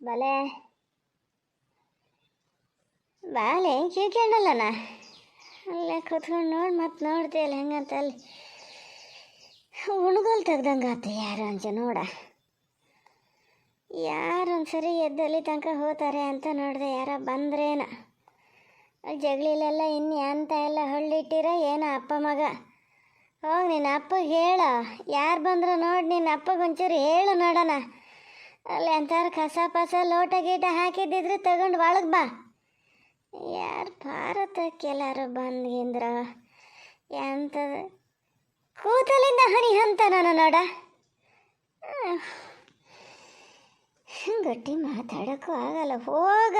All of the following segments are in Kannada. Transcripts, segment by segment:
ಬಲೆ ಬಾಲೆ ಕೇಳ್ಕೊಂಡಲ್ಲನ ಅಲ್ಲೇ ಕೂತ್ಕೊಂಡು ನೋಡಿ ಮತ್ತೆ ನೋಡ್ತೀಯಲ್ಲ ಹೆಂಗಂತ ಅಲ್ಲಿ ಉಣ್ಗೋಲ್ ತೆಗ್ದಂಗೆ ಆತ ಯಾರು ಅಂಚ ನೋಡ ಯಾರು ಒಂದ್ಸರಿ ಎದ್ದಲ್ಲಿ ತನಕ ಹೋತಾರೆ ಅಂತ ನೋಡಿದೆ ಯಾರ ಬಂದ್ರೇನ ಅಲ್ಲಿ ಜಗಳಿಲೆಲ್ಲ ಇನ್ನು ಅಂತ ಎಲ್ಲ ಹೊಳ್ಳಿಟ್ಟಿರ ಏನೋ ಅಪ್ಪ ಮಗ ಹೋಗಿ ನಿನ್ನ ಅಪ್ಪಗೆ ಹೇಳು ಯಾರು ಬಂದ್ರೆ ನೋಡಿ ನಿನ್ನ ಅಪ್ಪಗೆ ಒಂಚೂರು ಹೇಳು ನೋಡೋಣ ಅಲ್ಲಿ ಅಂಥವ್ರು ಕಸ ಪಸ, ಲೋಟ ಗೀಟ ಹಾಕಿದ್ದಿದ್ರೆ ತಗೊಂಡು ಒಳಗೆ ಬಾ. ಯಾರು ಭಾರತ ಎಲ್ಲರೂ ಬಂದ್ಗಿಂದ್ರ ಎಂಥದ ಕೂತಲಿಂದ ಹನಿ ಅಂತ ನಾನು ನೋಡ. ಗಟ್ಟಿ ಮಾತಾಡೋಕ್ಕೂ ಆಗಲ್ಲ. ಹೋಗ.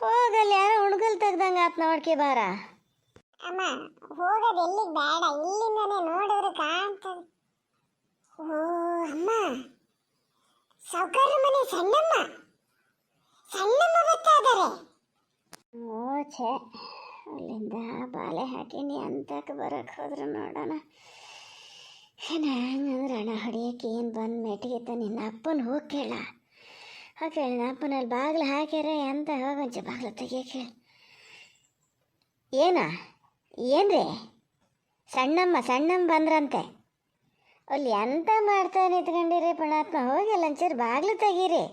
ಹೋಗಲ್ಲ ಯಾರೋ ಹುಣ್ಗಲ್ ತೆಗ್ದಂಗೆ ಆತ್ ನೋಡ್ಕೆ ಬಾರ. ಅಮ್ಮ, ಹೋಗೋದು ಎಲ್ಲಿಗೆ ಬೇಡ. ಇಲ್ಲಿಂದನೇ ನೋಡಿದ್ರೆ ಕಾಣ್ತದೆ. ಓ, ಅಮ್ಮ. ಸೌಕರ್ಯ ಮನೆ ಸಣ್ಣಮ್ಮ. ಸಣ್ಣಮ್ಮ ಇದ್ದಾರೆ ಓ, ಛೇ. ಅಲ್ಲಿಂದ ಬಾಳೆ ಹಾಕಿನಿ ಅಂತಕ್ಕೆ ಬರಕ್ಕೆ ಹೋದ್ರು ನೋಡೋಣ. ಹೆಂಗಂದ್ರೆ ಹಣ ಹೊಡಿಯೋಕೆ ಏನು ಬಂದು ಮೆಟ್ಟಿಗೆತ್ತ ನಿನ್ನ ಅಪ್ಪನ ಹೋಗಿ ಕೇಳ. ಹೋಗಿ ಕೇಳಿ ಅಪ್ಪನಲ್ಲಿ ಬಾಗಿಲು ಹಾಕ್ಯಾರ ಅಂತ ಹೋಗಂಚ ಬಾಗಿಲು ತೆಗಿಯಕ್ಕೆ ಹೇಳಿ. ಏನ? ಏನ್ರಿ? ಸಣ್ಣಮ್ಮ ಸಣ್ಣಮ್ಮ ಬಂದ್ರಂತೆ. ಅಲ್ಲಿ ಎಂತ ಮಾಡ್ತಾ ನಿಂತ್ಕೊಂಡಿರಿ ಪುಣಾತ್ಮ ಹೋಗಿ ಒಂಚೂರು ಬಾಗಿಲು ತೆಗೀರಿ.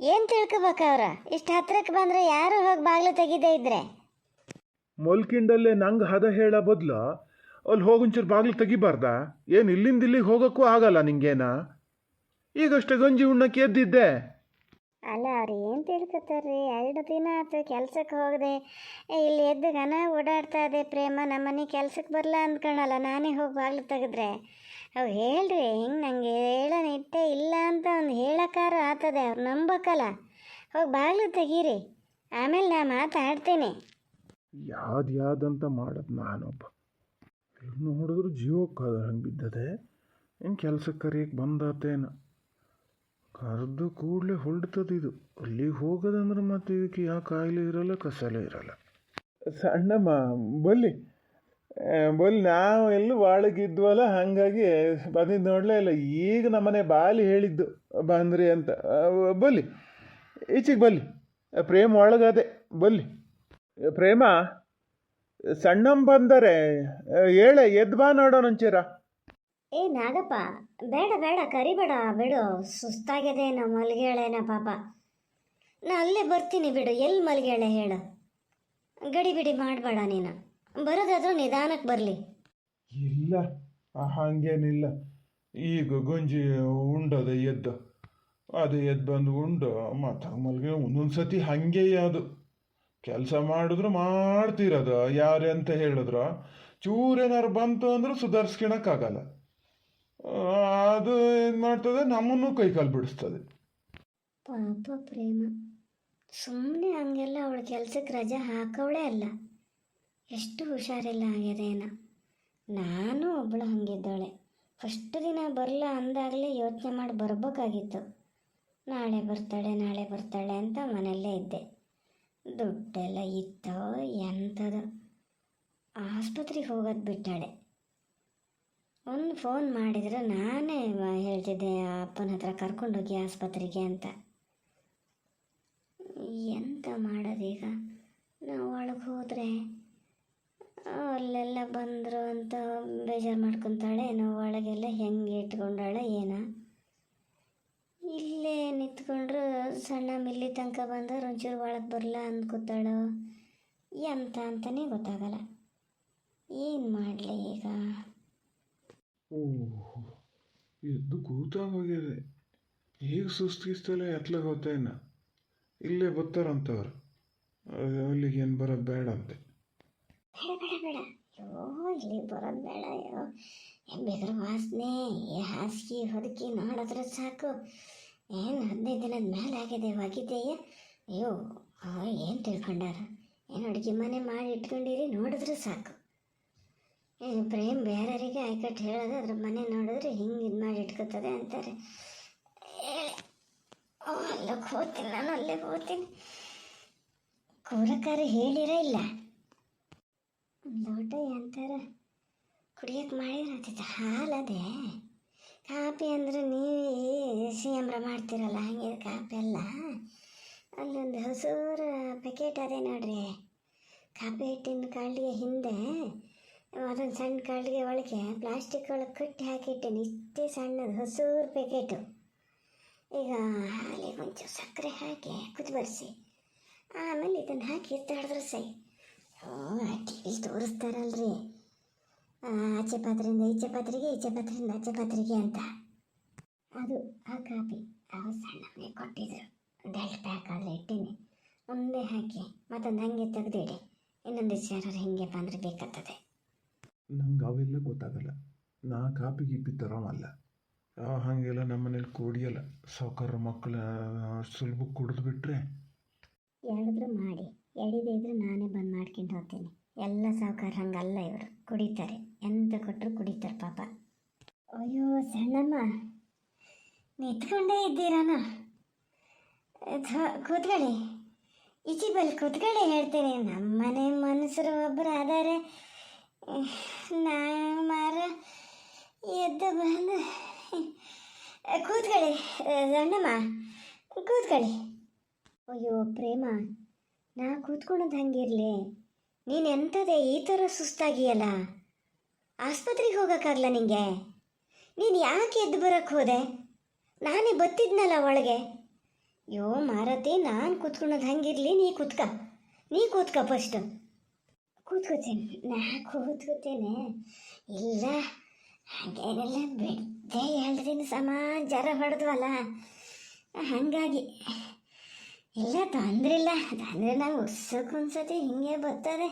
ಏನು ತಿಳ್ಕೊಬೇಕು ಅವ್ರ? ಇಷ್ಟು ಹತ್ರಕ್ಕೆ ಬಂದರೆ ಯಾರು ಹೋಗಿ ಬಾಗಿಲು ತೆಗಿದೇ ಇದ್ರೆ? ಮೊಲ್ಕಿಂಡಲ್ಲೇ ನಂಗೆ ಹದ ಹೇಳ ಬದಲು ಅಲ್ಲಿ ಹೋಗೊಂಚೂರು ಬಾಗಿಲು ತೆಗಿಬಾರ್ದ? ಏನು ಇಲ್ಲಿಂದ ಇಲ್ಲಿಗೆ ಹೋಗೋಕ್ಕೂ ಆಗಲ್ಲ ನಿಂಗೇನಾ? ಈಗಷ್ಟೇ ಗಂಜಿ ಉಣ್ಣಕ್ಕೆ ಎದ್ದಿದ್ದೆ. ಅಲ್ಲ, ಅವ್ರು ಏನು ತಿಳ್ಕೊತಾರ್ರಿ? ಎರಡು ದಿನ ಆಯ್ತು ಕೆಲ್ಸಕ್ಕೆ ಹೋಗದೆ. ಇಲ್ಲಿ ಎದ್ದು ಗನ ಓಡಾಡ್ತಾ ಇದೆ ಪ್ರೇಮ. ನಮ್ಮನೆ ಕೆಲ್ಸಕ್ಕೆ ಬರಲ್ಲ ಅಂದ್ಕೊಳಲ್ಲ ನಾನೇ ಹೋಗಿ ಬಾಗಿಲು ತೆಗೆದ್ರೆ. ಅವು ಹೇಳ್ರಿ, ಹಿಂಗೆ ನನಗೆ ಹೇಳೋಣ ಇಟ್ಟೆ ಇಲ್ಲ ಅಂತ ಒಂದು ಹೇಳೋಕ್ಕಾರ ಆತದೆ, ಅವ್ರು ನಂಬಕ್ಕಲ್ಲ ಹೋಗಿ ಬಾಗಿಲು ತೆಗೀರಿ. ಆಮೇಲೆ ನಾ ಮಾತಾಡ್ತೀನಿ. ಯಾವ್ದು ಯಾವ್ದಂತ ಮಾಡೋದು ನಾನೊಬ್ಬ. ನೋಡಿದ್ರು ಜೀವಕ್ಕೆ ಹಂಗೆ ಬಿದ್ದದೆ. ಏನು ಕೆಲ್ಸಕ್ಕೆ ಕರಿಯಕ್ಕೆ ಬಂದಾತೇನ? ಕರೆದು ಕೂಡಲೇ ಇದು. ಅಲ್ಲಿ ಹೋಗೋದಂದ್ರೆ ಮತ್ತೆ ಇದಕ್ಕೆ ಯಾವ ಕಾಯಿಲೆ ಇರಲ್ಲ, ಕಸಲೇ ಇರಲ್ಲ. ಸಣ್ಣಮ್ಮ ಬಲ್ಲಿ. ಬಲ್ಲಿ ನಾವು ಎಲ್ಲೂ ಒಳಗಿದ್ವಲ್ಲ ಹಾಗಾಗಿ ಬಂದಿದ್ದು ನೋಡಲೇ ಇಲ್ಲ. ಈಗ ನಮ್ಮನೆ ಬಾಲಿ ಹೇಳಿದ್ದು, ಬಂದ್ರಿ ಅಂತ. ಬಲ್ಲಿ. ಈಚೆಗೆ ಬಲ್ಲಿ. ಪ್ರೇಮ ಒಳಗದೆ, ಬಲ್ಲಿ. ಪ್ರೇಮ ಸಣ್ಣಮ್ಮ ಬಂದರೆ ಹೇಳೆ ಎದ್ಬಾ ನೋಡೋಣ ಒಂಚೂರ ಏ, ನಾಗಪ್ಪ, ಬೇಡ ಬೇಡ, ಕರಿಬೇಡ, ಬಿಡು. ಸುಸ್ತಾಗಿದೆ ನಾ ಮಲ್ಗೇಳೇನ ಪಾಪ. ನಾ ಅಲ್ಲೇ ಬರ್ತೀನಿ ಬಿಡು ಎಲ್ಲಿ ಮಲ್ಗೇಳೆ ಹೇಳು. ಗಡಿ ಬಿಡಿ ಮಾಡಬೇಡ ನೀನು. ಬರೋದಾದ್ರೂ ನಿಧಾನಕ್ಕೆ ಬರಲಿ. ಇಲ್ಲ, ಹಂಗೇನಿಲ್ಲ. ಈಗ ಗಂಜಿ ಉಂಡದ ಎದ್ದು. ಅದು ಎದ್ದು ಬಂದು ಉಂಡು, ಮತ್ತು ಮಲ್ಗೆ ಒಂದೊಂದು ಸತಿ ಹಾಗೆ ಅದು. ಕೆಲಸ ಮಾಡಿದ್ರು ಮಾಡ್ತಿರೋದು, ಯಾರು ಅಂತ ಹೇಳಿದ್ರು. ಚೂರೇನಾರು ಬಂತು ಅಂದ್ರೆ ಸುಧಾರಿಸ್ಕೊಳಕ್ಕಾಗಲ್ಲ ಅದು ಏನು ಮಾಡ್ತದೆ? ನಮ್ಮನ್ನು ಕೈಕಾಲು ಬಿಡಿಸ್ತದೆ. ಪಾಪ ಪ್ರೇಮ. ಸುಮ್ಮನೆ ಹಂಗೆಲ್ಲ ಅವಳ ಕೆಲ್ಸಕ್ಕೆ ರಜೆ ಹಾಕವಳೇ ಅಲ್ಲ. ಎಷ್ಟು ಹುಷಾರಿಲ್ಲ ಆಗ್ಯದೇನ. ನಾನು ಒಬ್ಬಳು ಹಂಗಿದ್ದಾಳೆ ಫಸ್ಟ್ ದಿನ ಬರಲ್ಲ ಅಂದಾಗಲೇ ಯೋಚನೆ ಮಾಡಿ ಬರ್ಬೇಕಾಗಿತ್ತು. ನಾಳೆ ಬರ್ತಾಳೆ ನಾಳೆ ಬರ್ತಾಳೆ ಅಂತ ಮನೆಯಲ್ಲೇ ಇದ್ದೆ. ದುಡ್ಡೆಲ್ಲ ಇತ್ತೋ ಎಂಥದ್ದು ಆಸ್ಪತ್ರೆಗೆ ಹೋಗೋದು ಬಿಟ್ಟಾಳೆ. ಒಂದು ಫೋನ್ ಮಾಡಿದರೆ ನಾನೇ ಹೇಳ್ತಿದ್ದೆ, ಅಪ್ಪನ ಹತ್ರ ಕರ್ಕೊಂಡೋಗಿ ಆಸ್ಪತ್ರೆಗೆ ಅಂತ. ಎಂತ ಮಾಡೋದೀಗ? ನಾವು ಒಳಗೆ ಹೋದರೆ ಅಲ್ಲೆಲ್ಲ ಬಂದರು ಅಂತ ಬೇಜಾರು ಮಾಡ್ಕೊತಾಳೆ, ನಾವು ಒಳಗೆಲ್ಲ ಹೆಂಗೆ ಇಟ್ಕೊಂಡಾಳೆ, ಏನ? ಇಲ್ಲೇ ನಿಂತ್ಕೊಂಡ್ರು ಸಣ್ಣ ಮಿಲ್ಲಿ ತನಕ ಬಂದ್ರೆ, ಒಂಚೂರು ಒಳಗೆ ಬರಲ್ಲ ಅಂದ್ಕೊತಾಳು ಎಂತ ಅಂತಲೇ ಗೊತ್ತಾಗಲ್ಲ. ಏನು ಮಾಡಲಿ ಈಗ? ಓಹ್ ಎದ್ದು ಕೂತಾಗೋಗಿದೆ. ಈಗ ಸುಸ್ತಿಸ್ತಲೇ ಎತ್ಲಾಗ ಹೋತೇನ ಇಲ್ಲೇ ಬರ್ತಾರಂತವ್ರು ಅಲ್ಲಿಗೆ ಏನು ಬರೋದು ಬೇಡ ಅಂತೆ. ಬೇಡ ಬೇಡ. ಇಲ್ಲಿ ಬರೋದು ಬೇಡ ಅಯ್ಯೋ ವಾಸನೆ ಹಾಸಿಗೆ, ಹೊದಕಿ, ನೋಡಿದ್ರೆ ಸಾಕು. ಏನು ಹದಿನೈದು ದಿನದ ಮೇಲೆ ಆಗಿದೆ ಒಗಿದೆಯಾ ಅಯ್ಯೋ ಏನು ತಿಳ್ಕೊಂಡಾರ? ಏನು ಅಡುಗೆ ಮನೆ ಮಾಡಿ ಇಟ್ಕೊಂಡಿರಿ, ನೋಡಿದ್ರೆ ಸಾಕು. ಪ್ರೇಮ್ ಬೇರೆಯವರಿಗೆ ಆಯ್ಕಟ್ಟು ಹೇಳೋದು ಅದ್ರ ಮನೆ ನೋಡಿದ್ರೆ ಹಿಂಗೆ ಇದು ಮಾಡಿ ಇಟ್ಕೋತದೆ ಅಂತಾರೆ. ಅಲ್ಲಕ್ಕೆ ಹೋಗ್ತೀನಿ, ನಾನು ಅಲ್ಲೇ ಹೋಗ್ತೀನಿ. ಕೂರಕಾರ ಹೇಳಿರ ಇಲ್ಲ? ಲೋಟ ಅಂತಾರ, ಕುಡಿಯೋಕೆ ಮಾಡಿದ್ರೆ? ಆಗ್ತೈತೆ ಹಾಲದೆ, ಕಾಪಿ ಅಂದರೆ ನೀವು ಎಂ ಮಾಡ್ತೀರಲ್ಲ, ಹಾಗೆ ಕಾಪಿ ಅಲ್ಲ. ಅಲ್ಲೊಂದು ಹಸೂರು ಪ್ಯಾಕೆಟ್ ಅದೇ ನೋಡ್ರಿ. ಕಾಪಿ ಹಿಟ್ಟಿನ ಕಾಳಿಗೆ ಹಿಂದೆ ಅದೊಂದು ಸಣ್ಣ ಕಾಳಿಗೆ ಒಳಗೆ ಪ್ಲಾಸ್ಟಿಕ್ ಒಳಗೆ ಕಟ್ಟಿ ಹಾಕಿಟ್ಟೇನೆ ಇಷ್ಟೇ ಸಣ್ಣದು ಹಸೂರು ಪ್ಯಾಕೆಟು ಈಗ ಹಾಲಿ ಒಂಚೂರು ಸಕ್ಕರೆ ಹಾಕಿ ಕುದಿಬರಿಸಿ ಆಮೇಲೆ ಇದನ್ನು ಹಾಕಿ ತಡೆದ್ರೆ ಸೈ ಓ ಟಿ ವಿ ತೋರಿಸ್ತಾರಲ್ರಿ. ಆಚೆ ಪಾತ್ರೆಯಿಂದ ಈಚೆ ಪಾತ್ರೆಗೆ, ಈಚೆ ಪಾತ್ರೆಯಿಂದ ಆಚೆ ಪಾತ್ರೆಗೆ ಅಂತ. ಅದು ಆ ಕಾಪಿ, ಆ ಸಣ್ಣ ಕೊಟ್ಟಿದ್ರು. ಒಂದು ಎರಡು ಪ್ಯಾಕ್ ಆದರೆ ಇಟ್ಟೀನಿ. ಒಂದೇ ಹಾಕಿ ಮತ್ತೊಂದು ಹಾಗೆ ತೆಗೆದಿಡಿ. ಇನ್ನೊಂದು ಯಾರು ಹಿಂಗೆ ಬಂದರೆ ಬೇಕಾಗ್ತದೆ. ನಂಗೆ ಅವೆಲ್ಲ ಗೊತ್ತಾಗಲ್ಲ. ನಾ ಕಾಪಿ ಗೀಪಿ ತರೋಮಲ್ಲ ಹಾಗೆಲ್ಲ ನಮ್ಮ ಮನೇಲಿ ಕುಡಿಯಲ್ಲ. ಸಾವುಕಾರ ಮಕ್ಕಳ ಸುಲಭ ಕುಡಿದು ಬಿಟ್ರೆ? ಹೇಳಿದ್ರು ಮಾಡಿ. ಎಡಿದೇ ಇದ್ರೆ ನಾನೇ ಬಂದು ಮಾಡ್ಕೊಂಡು ಹೋಗ್ತೀನಿ. ಎಲ್ಲ ಸಾವುಕಾರ ಹಂಗಲ್ಲ ಇವರು. ಕುಡಿತಾರೆ. ಎಂತ ಕೊಟ್ಟರು ಕುಡಿತಾರೆ ಪಾಪ. ಅಯ್ಯೋ, ಸಣ್ಣಮ್ಮ. ನಿಂತ್ಕೊಂಡೇ ಇದ್ದೀರಾನ? ಕೂತ್ಕೊಳ್ಳಿ. ಈಚೆ ಬಲ್ಲಿ ಕೂತ್ಕೊಳ್ಳಿ ಹೇಳ್ತೀನಿ. ನಮ್ಮನೆ ಮನುಷ್ಯರು ಒಬ್ಬರು ಅದಾರೆ. ನಾ ಮಾರ ಎದ್ದು ಬಂದು ಕೂತ್ಕೊಳ್ಳಿ ಸಣ್ಣಮ್ಮ ಕೂತ್ಕೊಳ್ಳಿ. ಅಯ್ಯೋ, ಪ್ರೇಮ, ನಾ ಕೂತ್ಕೊಳ್ಳೋದು ಹಂಗಿರ್ಲಿ. ನೀನು ಎಂಥದೇ ಈ ಥರ ಸುಸ್ತಾಗಿಯಲ್ಲ. ಆಸ್ಪತ್ರೆಗೆ ಹೋಗೋಕ್ಕಾಗಲ್ಲ ನಿಂಗೆ? ನೀನು ಯಾಕೆ ಎದ್ದು ಬರೋಕ್ಕೆ ಹೋದೆ? ನಾನೇ ಬತ್ತಿದ್ನಲ್ಲ ಒಳಗೆ. ಯೋ ಮಾರತಿ, ನಾನು ಕೂತ್ಕೊಳ್ಳೋದು ಹಂಗಿರ್ಲಿ, ನೀ ಕೂತ್ಕ. ನೀ ಕೂತ್ಕ ಫಸ್ಟು ಕೂತ್ಕೋತೀನಿ ನಾ ಕೂತ್ಕೋತೇನೆ ಇಲ್ಲ, ಹಾಗೇನೆಲ್ಲ, ಬಿಡ್ದೆ ಎರಡು ದಿನ ಸಮ ಜ್ವರ ಹೊಡೆದ್ವಲ್ಲ, ಹಾಗಾಗಿ. ಇಲ್ಲ, ತೊಂದ್ರೆ ಇಲ್ಲ. ತೊಂದರೆ ನಂಗೆ ಉರ್ಸಕ್ಕೊಂದ್ಸತಿ ಹಿಂಗೆ ಬರ್ತಾರೆ.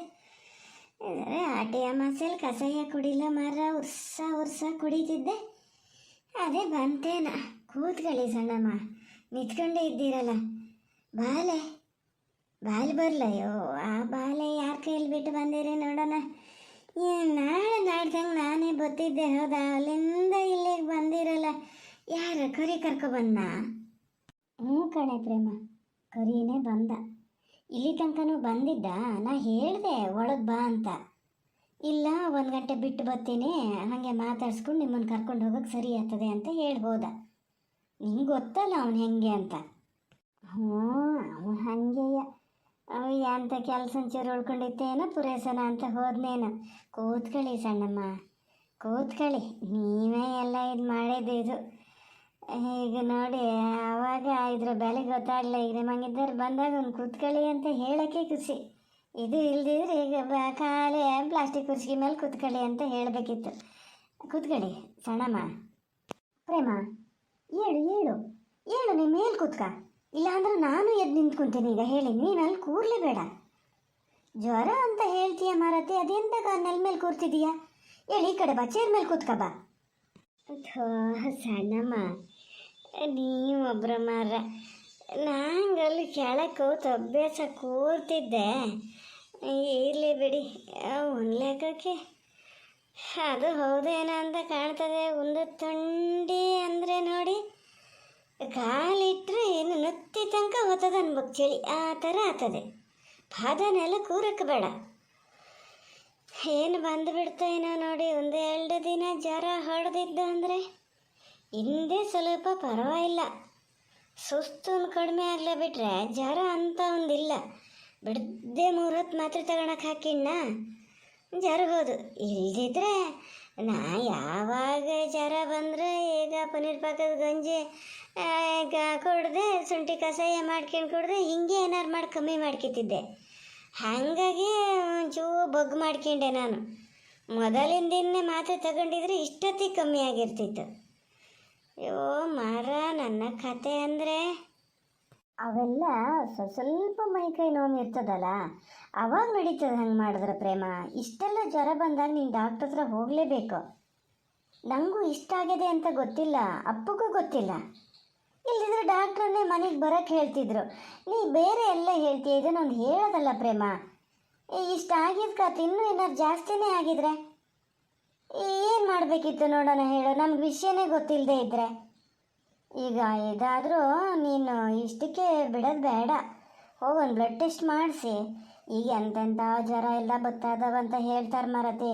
ಅಂದರೆ ಆಟೆ ಅಮಾಸೆಯಲ್ಲಿ ಕಷಾಯ ಕುಡಿಲ್ಲ ಮಾರ ಉರ್ಸ ಉರ್ಸ ಕುಡಿತಿದ್ದೆ. ಅದೇ ಬಂತೇನ, ಕೂತ್ಕೊಳ್ಳಿ ಸಣ್ಣಮ್ಮ, ನಿತ್ಕೊಂಡೇ ಇದ್ದೀರಲ್ಲ. ಬಾಲೆ. ಬಾಲ್ ಬರ್ಲಯ್ಯೋ? ಆ ಬಾಲೆ ಯಾರ ಕೈಯಲ್ಲಿ ಬಿಟ್ಟು ಬಂದಿರಿ ನೋಡೋಣ. ಏ, ನಾಳೆ ನಾಡ್ದಂಗೆ ನಾನೇ ಬತ್ತಿದ್ದೆ, ಹೌದಾ? ಅಲ್ಲಿಂದ ಇಲ್ಲಿಗೆ ಬಂದಿರಲ್ಲ. ಯಾರು ಕರಿ ಕರ್ಕೊ ಬಂದ? ಹ್ಞೂ ಕಣೆ ಪ್ರೇಮ, ಕರಿನೇ ಬಂದ. ಇಲ್ಲಿ ತನಕನೂ ಬಂದಿದ್ದ? ನಾ ಹೇಳಿದೆ, ಒಳಗೆ ಬಾ ಅಂತ. ಇಲ್ಲ, ಒಂದು ಗಂಟೆ ಬಿಟ್ಟು ಬತ್ತೀನಿ. ಹಾಗೆ ಮಾತಾಡ್ಸ್ಕೊಂಡು ನಿಮ್ಮನ್ನು ಕರ್ಕೊಂಡು ಹೋಗೋಕೆ ಸರಿ ಆಗ್ತದೆ ಅಂತ ಹೇಳ್ಬೋದ. ನಿಂಗೆ ಗೊತ್ತಲ್ಲ ಅವನು ಹೆಂಗೆ ಅಂತ. ಹ್ಞೂ, ಅವನು ಹಾಗೆಯ. ಅಂತ ಕೆಲಸ ಚೂರು ಉಳ್ಕೊಂಡಿತ್ತೇನೋ ಪುರೇಸನ ಅಂತ ಹೋದ್ನೇನು. ಕೂತ್ಕೊಳ್ಳಿ ಸಣ್ಣಮ್ಮ, ಕೂತ್ಕೊಳ್ಳಿ. ನೀವೇ ಎಲ್ಲ ಇದು ಮಾಡಿದ್ದು ಇದು. ಈಗ ನೋಡಿ, ಆವಾಗ ಇದ್ರ ಬೆಲೆ ಗೊತ್ತಾಗಲ್ಲ ಈಗ ನಿಮ್ಮಂಗಿದ್ದವ್ರು ಬಂದಾಗ ಒಂದು ಕೂತ್ಕೊಳ್ಳಿ ಅಂತ ಹೇಳೋಕ್ಕೆ ಖುಷಿ. ಇದು ಇಲ್ದಿದ್ರೆ ಈಗ ಖಾಲಿ ಪ್ಲಾಸ್ಟಿಕ್ ಕುರ್ಚಿಗೆ ಮೇಲೆ ಕೂತ್ಕೊಳ್ಳಿ ಅಂತ ಹೇಳಬೇಕಿತ್ತು. ಕೂತ್ಕೊಳ್ಳಿ ಸಣ್ಣಮ್ಮ. ಪ್ರೇಮ ಹೇಳು ಹೇಳು ಹೇಳು ನಿಮ್ಮ ಮೇಲೆ ಕೂತ್ಕ. ಇಲ್ಲಾಂದ್ರೆ ನಾನು ಎದ್ದು ನಿಂತ್ಕೊಂತೀನಿ ಈಗ, ಹೇಳಿ. ನೀನು ಅಲ್ಲಿ ಕೂರ್ಲೇಬೇಡ ಜ್ವರ ಅಂತ ಹೇಳ್ತೀಯ ಮಾರತಿ ಅದೆಂತ ನೆಲ ಮೇಲೆ ಕೂರ್ತಿದೀಯ? ಹೇಳಿ, ಈ ಕಡೆ ಬಾ, ಚೇರ್ ಮೇಲೆ ಕೂತ್ಕ, ಬಾ. ಸಣ್ಣಮ್ಮ. ನೀವು ಒಬ್ರ ಮಾರ. ನಂಗಲ್ಲಿ ಕೆಳಕ್ಕೆ ಕೂತು ಕೂರ್ತಿದ್ದೆ. ಇರಲಿ ಬಿಡಿ. ಒಂದು ಲೆಕ್ಕಕ್ಕೆ. ಅದು ಹೌದೇನೋ ಅಂತ ಕಾಣ್ತದೆ. ಒಂದು ತುಂಡಿ ಅಂದರೆ ನೋಡಿ. ಕಾಲಿಟ್ರೆ ಏನು ನತ್ತಿ ತನಕ ಹೊತ್ತದ ಅನ್ಬೇಕು ಚಳಿ ಆ ಥರ ಆತದೆ ಪಾದನೆಲ್ಲ ಕೂರಕ್ಕೆ ಬೇಡ. ಏನು ಬಂದು ಬಿಡ್ತೇನೋ ನೋಡಿ, ಒಂದು ಎರಡು ದಿನ ಜ್ವರ ಹೊಡೆದಿದ್ದ ಅಂದರೆ ಹಿಂದೆ ಸ್ವಲ್ಪ ಪರವಾಗಿಲ್ಲ. ಸುಸ್ತು ಒಂದು ಕಡಿಮೆ ಆಗಲೇ ಬಿಟ್ರೆ ಜ್ವರ ಅಂತ ಒಂದಿಲ್ಲ. ಬಿಡದೆ ಮೂರು ಹೊತ್ತು ಮಾತ್ರೆ ತಗೊಳಕ್ಕೆ ಹಾಕಿಣ್ಣ ಜರಬೋದು ಇಲ್ದಿದ್ರೆ ನಾ ಯಾವಾಗ ಜ್ವರ ಬಂದರೆ ಪನ್ನೀರ್ ಪಾಕದ ಗಂಜಿ ಕುಡ್ದೆ, ಶುಂಠಿ ಕಷಾಯ ಮಾಡ್ಕೊಂಡು ಕುಡ್ದೆ ಹಿಂಗೆ ಏನಾರು ಮಾಡಿ ಕಮ್ಮಿ ಮಾಡ್ಕೊತಿದ್ದೆ ಹಾಗಾಗಿ ಒಂಚೂ ಬಗ್ ಮಾಡ್ಕೊಂಡೆ ನಾನು. ಮೊದಲಿನ ದಿನ ಮಾತ್ರೆ ತಗೊಂಡಿದ್ರೆ ಇಷ್ಟೊತ್ತಿಗೆ ಕಮ್ಮಿ ಆಗಿರ್ತಿತ್ತು. ಅಯ್ಯೋ ಮಾರ, ನನ್ನ ಕತೆ ಅಂದರೆ? ಅವೆಲ್ಲ ಸ್ವಲ್ಪ ಸ್ವಲ್ಪ ಮೈಕೈ ನೋವು ಇರ್ತದಲ್ಲ? ಅವಾಗ ನಡೀತದೆ ಹಂಗೆ ಮಾಡಿದ್ರೆ ಪ್ರೇಮ. ಇಷ್ಟೆಲ್ಲ ಜ್ವರ ಬಂದಾಗ ನೀನು ಡಾಕ್ಟ್ರ್ ಹತ್ರ ಹೋಗಲೇಬೇಕು. ನನಗೂ ಇಷ್ಟ ಆಗಿದೆ ಅಂತ ಗೊತ್ತಿಲ್ಲ, ಅಪ್ಪಗೂ ಗೊತ್ತಿಲ್ಲ. ಇಲ್ಲಿದ್ರೆ ಡಾಕ್ಟ್ರನ್ನೇ ಮನೆಗೆ ಬರೋಕ್ಕೆ ಹೇಳ್ತಿದ್ರು. ನೀ ಬೇರೆ ಎಲ್ಲ ಹೇಳ್ತೀಯ? ಇದನ್ನೊಂದು ಹೇಳೋದಲ್ಲ ಪ್ರೇಮ. ಇಷ್ಟ ಆಗಿದ್ ಕತೆ ಇನ್ನೂ ಏನಾದ್ರು ಜಾಸ್ತಿನೇ ಆಗಿದ್ರೆ. ಏನು ಮಾಡಬೇಕಿತ್ತು ನೋಡೋಣ ಹೇಳು, ನಮ್ಗೆ ವಿಷಯನೇ ಗೊತ್ತಿಲ್ಲದೆ ಇದ್ರೆ. ಈಗ ಇದಾದರೂ ನೀನು ಇಷ್ಟಕ್ಕೆ ಬಿಡೋದು ಬೇಡ. ಹೋಗಿ ಒಂದು ಬ್ಲಡ್ ಟೆಸ್ಟ್ ಮಾಡಿಸಿ. ಈಗ ಎಂತೆಂಥ ಜ್ವರ ಎಲ್ಲ ಬರ್ತಾ ಅಂತ ಹೇಳ್ತಾರೆ ಮರತಿ.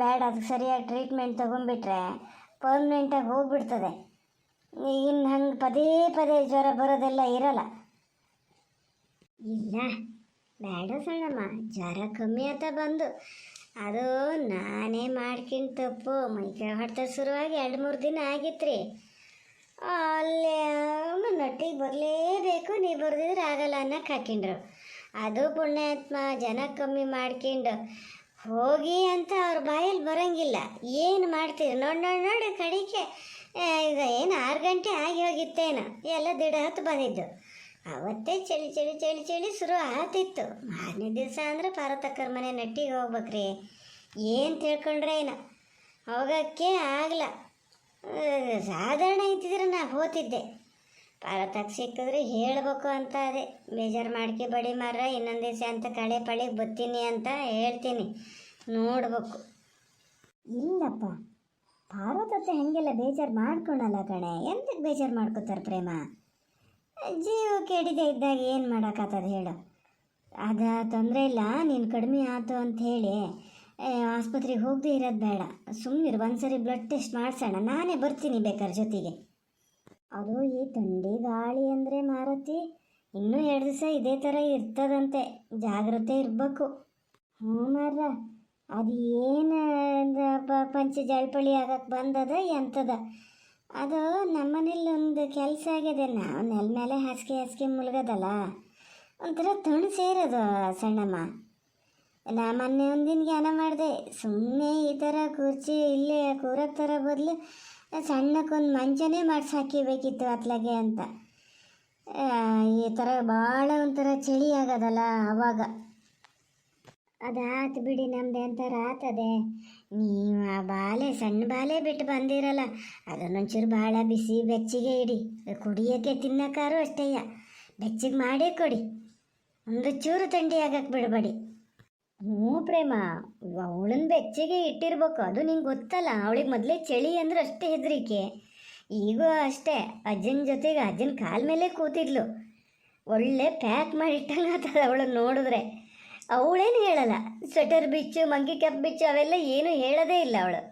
ಬೇಡ ಅದಕ್ಕೆ ಸರಿಯಾಗಿ ಟ್ರೀಟ್ಮೆಂಟ್ ತೊಗೊಂಡ್ಬಿಟ್ರೆ ಪರ್ಮನೆಂಟಾಗಿ ಹೋಗ್ಬಿಡ್ತದೆ. ಇನ್ನು ಹಂಗೆ ಪದೇ ಪದೇ ಜ್ವರ ಬರೋದೆಲ್ಲ ಇರಲ್ಲ. ಇಲ್ಲ, ಬೇಡ ಸಣ್ಣಮ್ಮ, ಜ್ವರ ಕಮ್ಮಿ ಆತ ಬಂದು. ಅದು ನಾನೇ ಮಾಡ್ಕಿನ್ ತಪ್ಪು. ಮೈಕೈ ಹೊಡ್ತ ಶುರುವಾಗಿ ಎರಡು ಮೂರು ದಿನ ಆಗಿತ್ರಿ. ಅಲ್ಲೇ ನಟ್ಟಿಗೆ ಬರಲೇಬೇಕು. ನೀ ಬರ್ದಿದ್ರೆ ಆಗಲ್ಲ ಅನ್ನಕ್ಕೆ ಹಾಕಿಂಡ್ರು ಅದು ಪುಣ್ಯಾತ್ಮ, ಜನ ಕಮ್ಮಿ ಮಾಡ್ಕೊಂಡು ಹೋಗಿ ಅಂತ ಅವ್ರ ಬಾಯಲ್ಲಿ ಬರೋಂಗಿಲ್ಲ. ಏನು ಮಾಡ್ತೀರಿ? ನೋಡಿ ನೋಡಿ ನೋಡಿ ಕಡಿಕೆ ಈಗ ಏನು ಆರು ಗಂಟೆ ಆಗಿ ಹೋಗಿತ್ತೇನು? ಎಲ್ಲ ದಿಡ ಹತ್ತು ಬಂದಿದ್ದು. ಅವತ್ತೇ ಚಳಿ ಚಳಿ ಚಳಿ ಚಳಿ ಶುರು ಆತಿತ್ತು ಮಾರನೇ ದಿವಸ ಅಂದ್ರೆ ಪಾರತಕ್ಕರ ಮನೆ ನಟ್ಟಿಗೆ ಹೋಗ್ಬೇಕ್ರಿ. ಏನು ತಿಳ್ಕೊಂಡ್ರೆ ಏನ? ಹೋಗೋಕ್ಕೆ ಆಗಲ್ಲ ಸಾಧಾರಣ ಇದ್ದಿದ್ರೆ ನಾ ಹೋತಿದ್ದೆ. ಪಾರತಕ್ಕೆ ಸಿಕ್ಕಿದ್ರೆ ಹೇಳಬೇಕು ಅಂತ ಅದೇ. ಬೇಜಾರು ಮಾಡ್ಕೆ ಬಡಿ ಮಾರ ಇನ್ನೊಂದು ದಿವಸ ಅಂತ ಕಳೆ ಪಳಿಗೆ ಬತ್ತೀನಿ ಅಂತ ಹೇಳ್ತೀನಿ. ನೋಡ್ಬೇಕು. ಇಲ್ಲಪ್ಪ ಪಾರ್ವತತ್ತೆ ಹಾಗೆಲ್ಲ ಬೇಜಾರು ಮಾಡ್ಕೊಳಲ್ಲ ಕಣೆ. ಎಂತಕ್ಕೆ ಬೇಜಾರು ಮಾಡ್ಕೋತಾರೆ ಪ್ರೇಮ? ಜೀವ ಕೆಡಿದೆ ಇದ್ದಾಗ ಏನು ಮಾಡೋಕ್ಕಾಗ್ತದೆ ಹೇಳು. ಅದ ತೊಂದರೆ ಇಲ್ಲ, ನೀನು ಕಡಿಮೆ ಆಯ್ತು ಅಂತ ಹೇಳಿ ಆಸ್ಪತ್ರೆಗೆ ಹೋಗದೆ ಇರೋದು ಬೇಡ. ಸುಮ್ಮನೆ ಒಂದು ಸರಿ ಬ್ಲಡ್ ಟೆಸ್ಟ್ ಮಾಡಿಸೋಣ. ನಾನೇ ಬರ್ತೀನಿ ಬೇಕಾದ್ರೆ ಜೊತೆಗೆ. ಅದು ಈ ಥಂಡಿ ಗಾಳಿ ಅಂದರೆ ಮಾರುತಿ, ಇನ್ನೂ ಎರಡು ದಿವಸ ಇದೇ ಥರ ಇರ್ತದಂತೆ. ಜಾಗ್ರತೆ ಇರಬೇಕು. ಹ್ಞೂ ಮಾರ ಅದು ಏನು ಪಂಚ ಜಳಪಳಿ ಆಗಕ್ಕೆ ಬಂದದ ಎಂತದ ಅದು ನಮ್ಮನೇಲಿ ಒಂದು ಕೆಲಸ ಆಗಿದೆ. ನಾವು ನೆಲ ಮೇಲೆ ಹಾಸಿಗೆ ಹಾಸಿಗೆ ಮುಳುಗದಲ್ಲ. ಒಂಥರ ತಣ್ಣು ಸೇರೋದು ಸಣ್ಣಮ್ಮ. ನಾ ಮೊನ್ನೆ ಒಂದಿನ ಜ್ಞಾನ ಮಾಡಿದೆ. ಸುಮ್ಮನೆ ಈ ಥರ ಕುರ್ಚಿ ಇಲ್ಲೇ ಕೂರಕ್ಕೆ ಥರ ಬದಲು ಸಣ್ಣಕ್ಕೊಂದು ಮಂಚನೇ ಮಾಡಿಸಿ ಹಾಕಿಬೇಕಿತ್ತು ಅತ್ಲಾಗೆ ಅಂತ. ಈ ಥರ ಭಾಳ ಒಂಥರ ಚಳಿ ಆಗೋದಲ್ಲ ಅವಾಗ. ಅದಾತು ಬಿಡಿ ನಮ್ದು ಎಂಥರ ಆತದೆ ನೀವು ಆ ಬಾಲೆ, ಸಣ್ಣ ಬಾಲೆ ಬಿಟ್ಟು ಬಂದಿರಲ್ಲ, ಅದನ್ನೊಂಚೂರು ಭಾಳ ಬಿಸಿ ಬೆಚ್ಚಿಗೆ ಇಡಿ. ಕುಡಿಯೋಕ್ಕೆ ತಿನ್ನಕ್ಕಾರು ಅಷ್ಟೇಯ ಬೆಚ್ಚಿಗೆ ಮಾಡೇ ಕೊಡಿ. ಒಂದು ಚೂರು ಥಂಡಿ ಆಗಕ್ಕೆ ಬಿಡಬೇಡಿ. ಹ್ಞೂ ಪ್ರೇಮ ಅವಳನ್ನ ಬೆಚ್ಚಗೆ ಇಟ್ಟಿರ್ಬೇಕು, ಅದು ನಿಂಗೆ ಗೊತ್ತಲ್ಲ, ಅವಳಿಗೆ ಮೊದಲೇ ಚಳಿ ಅಂದ್ರೆ ಅಷ್ಟೇ ಹೆದರಿಕೆ. ಈಗೂ ಅಷ್ಟೇ, ಅಜ್ಜನ ಜೊತೆಗೆ ಅಜ್ಜನ ಕಾಲ ಮೇಲೆ ಕೂತಿದ್ಲು. ಒಳ್ಳೆ ಪ್ಯಾಕ್ ಮಾಡಿ ಇಟ್ಟಂಗಾಗ್ತದೆ ಅವಳನ್ನ ನೋಡಿದ್ರೆ. ಅವಳೇನು ಹೇಳಲ್ಲ ಸ್ವೆಟರ್ ಬಿಚ್ಚು, ಮಂಗಿ ಕ್ಯಾಪ್ ಬಿಚ್ಚು, ಅವೆಲ್ಲ ಏನು ಹೇಳೋದೇ ಇಲ್ಲ ಅವಳು.